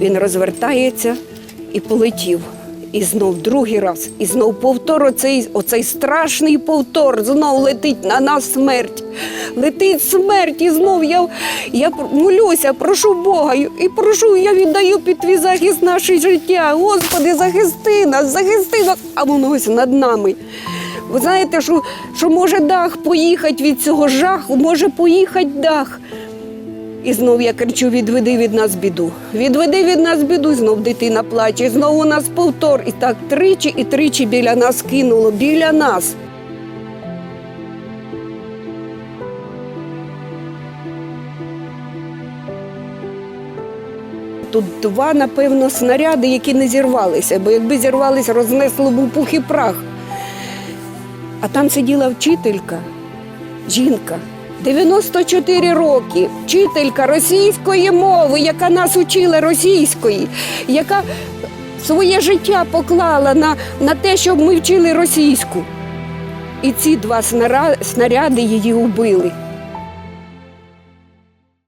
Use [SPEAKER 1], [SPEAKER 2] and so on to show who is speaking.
[SPEAKER 1] Він розвертається і полетів. І знов другий раз, і знов повтор, оцей, оцей страшний повтор, знов летить на нас смерть. Летить смерть, і знов я, я молюся, прошу Бога, і прошу, я віддаю під твій захист наше життя. Господи, захисти нас, захисти нас, а воно ось над нами. Ви знаєте, що, що може дах поїхати від цього жаху, може поїхати дах. І знов я кричу: відведи від нас біду. Відведи від нас біду, і знов дитина плаче. І знову у нас повтор. І так тричі і тричі біля нас кинуло, біля нас. Тут два, напевно, снаряди, які не зірвалися, бо якби зірвалися, рознесло б у пух і прах. А там сиділа вчителька, жінка, 94 роки, вчителька російської мови, яка нас учила російської, яка своє життя поклала на, на те, щоб ми вчили російську. І ці два снаряди її убили.